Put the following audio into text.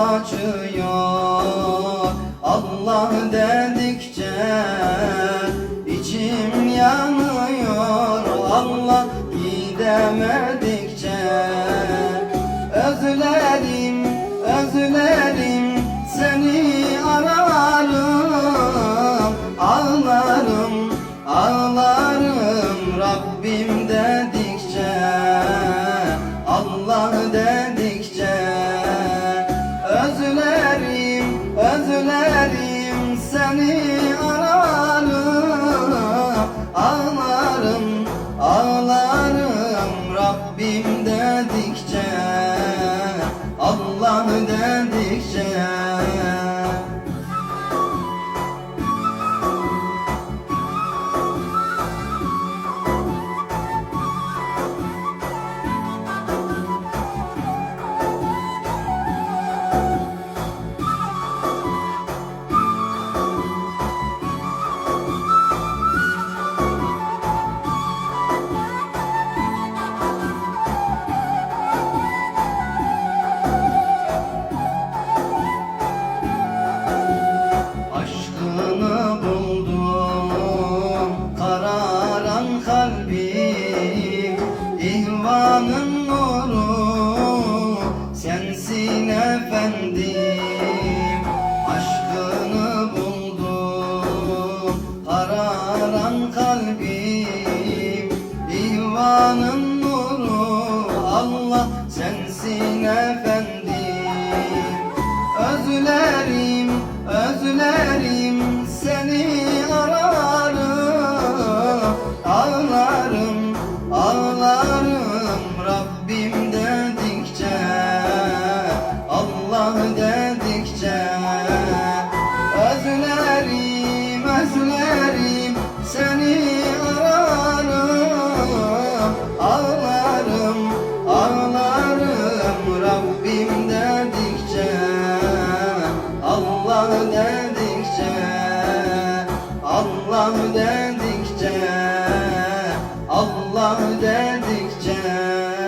açıyor Allah dedikçe içim yanıyor. Allah gidemedikçe Özlerim, özlerim seni ararım Ağlarım, ağlarım Rabbim dedikçe. Allah Özlerim, seni ararım Ağlarım, ağlarım. Rabbim dedikçe Allah dedikçe İhvanın nuru sensin efendim. Aşkını buldum kararan kalbim. İhvanın nuru Allah sensin efendim. Özlerim, özlerim geldikçe Özlerim, özlerim seni ararım. Ağlarım, ağlarım Rabbim dedikçe Allah dedikçe Allah dedikçe Allah dedikçe.